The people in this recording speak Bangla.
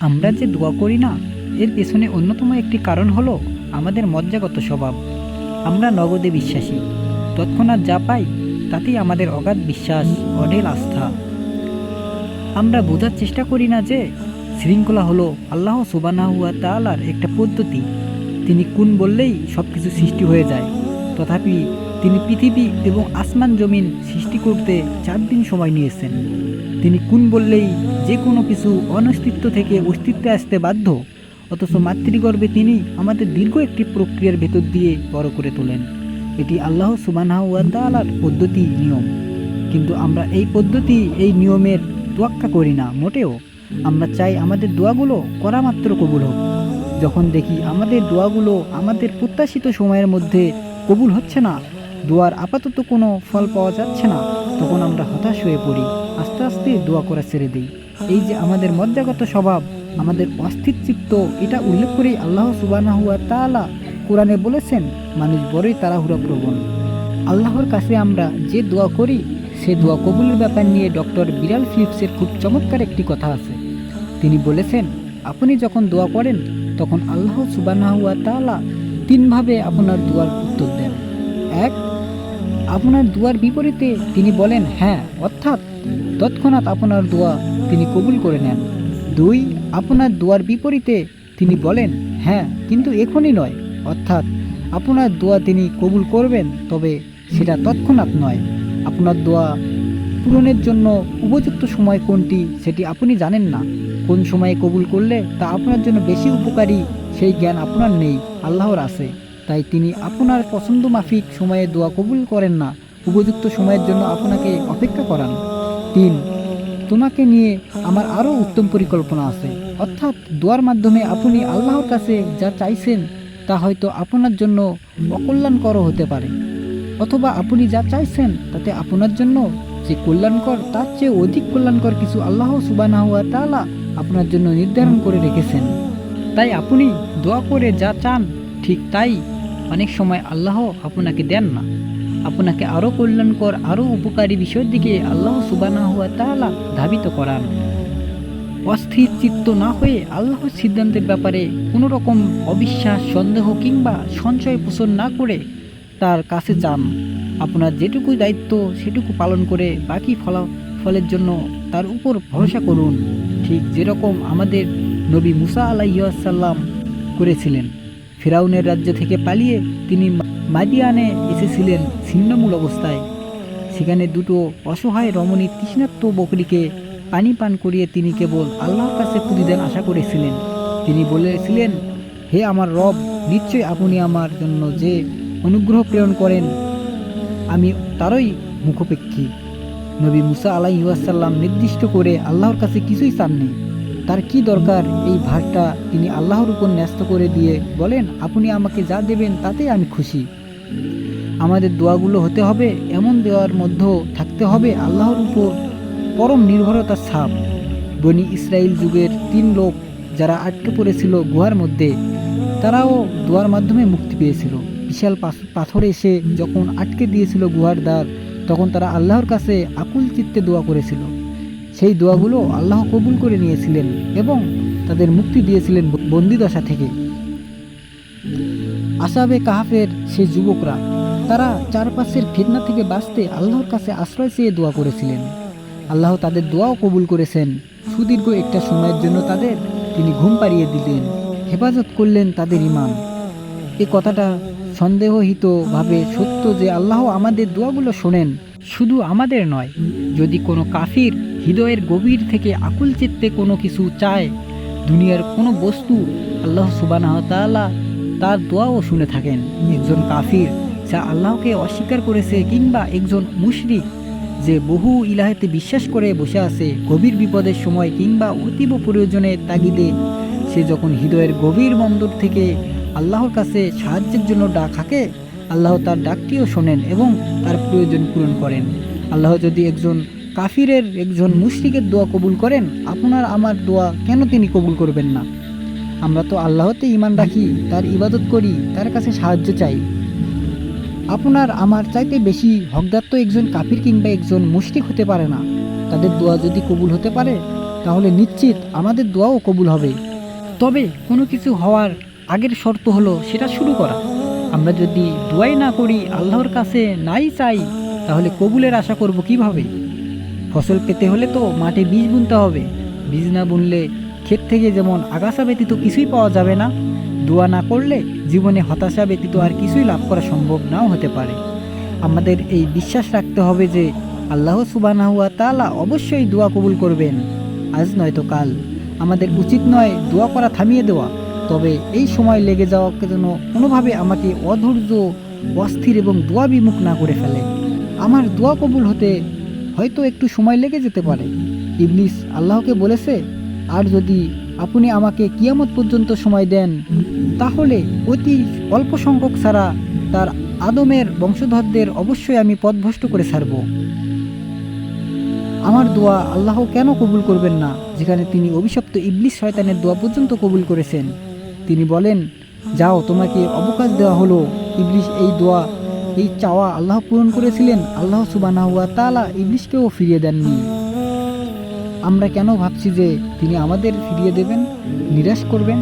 আমরা যে দোয়া করি না, এর পেছনে অন্যতম একটি কারণ হলো আমাদের মজ্জাগত স্বভাব। আমরা নগদে বিশ্বাসী। তৎক্ষণাৎ যা পাই, তাতেই আমাদের অগাধ বিশ্বাস, অঢেল আস্থা। আমরা বোঝার চেষ্টা করি না যে, শৃঙ্খলা হলো আল্লাহ সুবানাহুয়া তালার একটা পদ্ধতি। তিনি কোন বললেই সব কিছু সৃষ্টি হয়ে যায়। তথাপি তিনি পৃথিবী এবং আসমান জমিন সৃষ্টি করতে চার দিন সময় নিয়েছেন। তিনি কোন বললেই যে কোনো কিছু অনস্তিত্ব থেকে অস্তিত্বে আসতে বাধ্য। অথচ মাতৃগর্ভে তিনি আমাদের দীর্ঘ একটি প্রক্রিয়ার ভেতর দিয়ে বড় করে তোলেন। এটি আল্লাহ সুবানার পদ্ধতি নিয়ম। কিন্তু আমরা এই পদ্ধতি, এই নিয়মের তোয়াক্কা করি না, মোটেও। আমরা চাই আমাদের দোয়াগুলো করা মাত্র কবুল হোক। যখন দেখি আমাদের দোয়াগুলো আমাদের প্রত্যাশিত সময়ের মধ্যে কবুল হচ্ছে না, দোয়ার আপাতত কোনো ফল পাওয়া যাচ্ছে না, তখন আমরা হতাশ হয়ে পড়ি। আস্তে আস্তে দোয়া করা ছেড়ে দিই। এই যে আমাদের মজ্জাগত স্বভাব, আমাদের অস্থির চিত্ত এটা উল্লেখ করেই আল্লাহ সুবানাহুয়া তাআলা কোরআনে বলেছেন, মানুষ বড়ই তাড়াহুড়া প্রবণ। আল্লাহর কাছে আমরা যে দোয়া করি, সে দোয়া কবুলের ব্যাপার নিয়ে ডক্টর বিরাল ফিলিপসের খুব চমৎকার একটি কথা আছে। তিনি বলেছেন, আপনি যখন দোয়া করেন, তখন আল্লাহ সুবানাহুয়া তাআলা তিনভাবে আপনার দোয়ার উত্তর দেন। এক, আপনার দোয়ার বিপরীতে তিনি বলেন হ্যাঁ অর্থাৎ তৎক্ষণাৎ আপনার দোয়া তিনি কবুল করে নেন। দুই, আপনার দোয়ার বিপরীতে তিনি বলেন হ্যাঁ কিন্তু এখনই নয়। অর্থাৎ, আপনার দোয়া তিনি কবুল করবেন, তবে সেটা তৎক্ষণাৎ নয়। আপনার দোয়া পূরণের জন্য উপযুক্ত সময় কোনটি সেটি আপনি জানেন না। কোন সময়ে কবুল করলে তা আপনার জন্য বেশি উপকারী সেই জ্ঞান আপনার নেই, আল্লাহর আছে। তাই তিনি আপনার পছন্দ মাফিক সময়ে দোয়া কবুল করেন না। উপযুক্ত সময়ের জন্য আপনাকে অপেক্ষা করান। তিন তোমাকে নিয়ে আমার আরও উত্তম পরিকল্পনা আছে। অর্থাৎ দোয়ার মাধ্যমে আপনি আল্লাহর কাছে যা চাইছেন, তা হয়তো আপনার জন্য অকল্যাণকরও হতে পারে। অথবা আপনি যা চাইছেন, তাতে আপনার জন্য যে কল্যাণকর, তার চেয়ে অধিক কল্যাণকর কিছু আল্লাহ সুবানা হুয়া তাআলা আপনার জন্য নির্ধারণ করে রেখেছেন। তাই আপনি দোয়া করে যা চান, ঠিক তাই। অনেক সময় আল্লাহ আপনাকে দেন না। আপনাকে আরও কল্যাণকর আরও উপকারী বিষয়ের দিকে আল্লাহ সুবানা হুয়া তাআলা ধাবিত করান। অস্থির চিত্ত না হয়ে আল্লাহর সিদ্ধান্তের ব্যাপারে কোনো রকম অবিশ্বাস, সন্দেহ কিংবা সঞ্চয় পোষণ না করে তার কাছে যান। আপনার যেটুকু দায়িত্ব সেটুকু পালন করে বাকি ফলাফলের জন্য তার উপর ভরসা করুন। ঠিক যেরকম আমাদের নবী মুসা আলাইসাল্লাম করেছিলেন। ফেরাউনের রাজ্য থেকে পালিয়ে তিনি মাদিয়ানে এসেছিলেন ছিন্নমূল অবস্থায়। সেখানে দুটো অসহায় রমণী তৃষ্ণাত্ম বকরিকে পানি পান করিয়ে তিনি কেবল আল্লাহর কাছে প্রতিদান আশা করেছিলেন। তিনি বলেছিলেন, হে আমার রব নিশ্চয়ই আপনি আমার জন্য যে অনুগ্রহ প্রেরণ করেন, আমি তারই মুখপেক্ষী। নবী মুসা আলাইসাল্লাম নির্দিষ্ট করে আল্লাহর কাছে কিছুই চাননি। তার কি দরকার? এই ভারটা তিনি আল্লাহর উপর ন্যস্ত করে দিয়ে বলেন, আপনি আমাকে যা দেবেন তাতে আমি খুশি। আমাদের দোয়াগুলো হতে হবে, এমন দেওয়ার মধ্যেও থাকতে হবে আল্লাহর উপর পরম নির্ভরতার ছাপ। বনি ইসরায়েল যুগের তিন লোক যারা আটকে পড়েছিল গুহার মধ্যে, তারাও দোয়ার মাধ্যমে মুক্তি পেয়েছিল। বিশাল পাথর এসে যখন আটকে দিয়েছিল গুহার দ্বার, তখন তারা আল্লাহর কাছে আকুল চিত্তে দোয়া করেছিল। সেই দোয়াগুলো আল্লাহ কবুল করে নিয়েছিলেন এবং তাদের মুক্তি দিয়েছিলেন বন্দিদশা থেকে। আসাবে কাহাফের সে যুবকরা, তারা চারপাশের ফিতনা থেকে বাঁচতে আল্লাহর কাছে আশ্রয় চেয়ে দোয়া করেছিলেন। আল্লাহ তাদের দোয়াও কবুল করেছেন। সুদীর্ঘ একটা সময়ের জন্য তাদের তিনি ঘুম পাড়িয়ে দিলেন, হেফাজত করলেন তাদের ইমান এ কথাটা সন্দেহহিতভাবে সত্য যে আল্লাহ আমাদের দোয়াগুলো শোনেন, শুধু আমাদের নয়, যদি কোনো কাফির হৃদয়ের গভীর থেকে আকুল চিত্তে কোনো কিছু চায়, দুনিয়ার কোনো বস্তু আল্লাহ সুবানাহ তাআলা তার দোয়াও শুনে থাকেন। একজন কাফির যা আল্লাহকে অস্বীকার করেছে কিংবা একজন মুশরিক যে বহু ইলাহেতে বিশ্বাস করে বসে আছে গভীর বিপদের সময় কিংবা অতীব প্রয়োজনের তাগিদে, সে যখন হৃদয়ের গভীর বন্দর থেকে আল্লাহর কাছে সাহায্যের জন্য ডাক হাঁকে, আল্লাহ তার ডাকটিও শোনেন এবং তার প্রয়োজন পূরণ করেন। আল্লাহ যদি একজন কাফিরের একজন মুশরিকের দোয়া কবুল করেন, আপনার আমার দোয়া কেন তিনি কবুল করবেন না? আমরা তো আল্লাহতে ইমান রাখি, তার ইবাদত করি, তার কাছে সাহায্য চাই। আপনার আমার চাইতে বেশি হকদার তো একজন কাফির কিংবা একজন মুশরিক হতে পারে না। তাদের দোয়া যদি কবুল হতে পারে, তাহলে নিশ্চিত আমাদের দোয়াও কবুল হবে। তবে কোনো কিছু হওয়ার আগের শর্ত হলো সেটা শুরু করা। আমরা যদি দোয়াই না করি, আল্লাহর কাছে নাই চাই, তাহলে কবুলের আশা করব কীভাবে? ফসল পেতে হলে তো মাঠে বীজ বুনতে হবে। বীজ না বুনলে ক্ষেত থেকে যেমন আগাছা ব্যতীত কিছুই পাওয়া যাবে না, দোয়া না করলে জীবনে হতাশা ব্যতীত আর কিছুই লাভ করা সম্ভব নাও হতে পারে। আমাদের এই বিশ্বাস রাখতে হবে যে আল্লাহ সুবানাহুয়া তালা অবশ্যই দোয়া কবুল করবেন। আজ নয়তো কাল। আমাদের উচিত নয় দোয়া করা থামিয়ে দেওয়া। তবে এই সময় লেগে যাওয়া যেন কোনোভাবে আমাকে অধৈর্য, অস্থির এবং দোয়া বিমুখ না করে ফেলে। আমার দোয়া কবুল হতে হয়তো একটু সময় লেগে যেতে পারে। ইবলিস আল্লাহকে বলেছে, আর যদি আপনি আমাকে কিয়ামত পর্যন্ত সময় দেন, তাহলে অতি অল্প সংখ্যক ছাড়া তার আদমের বংশধরদের অবশ্যই আমি পথভ্রষ্ট করে ছাড়ব। আমার দোয়া আল্লাহ কেন কবুল করবেন না? যেখানে তিনি অভিশপ্ত ইবলিস শয়তানের দোয়া পর্যন্ত কবুল করেছেন। তিনি বলেন, যাও, তোমাকে অবকাশ দেওয়া হলো। ইবলিস এই দোয়া এই চাওয়া আল্লাহ পূরণ করেছিলেন। আল্লাহ সুবানাহুয়া তালা ইবলিশকেও ফিরিয়ে দেননি। আমরা কেন ভাবছি যে তিনি আমাদের ফিরিয়ে দেবেন, নিরাশ করবেন?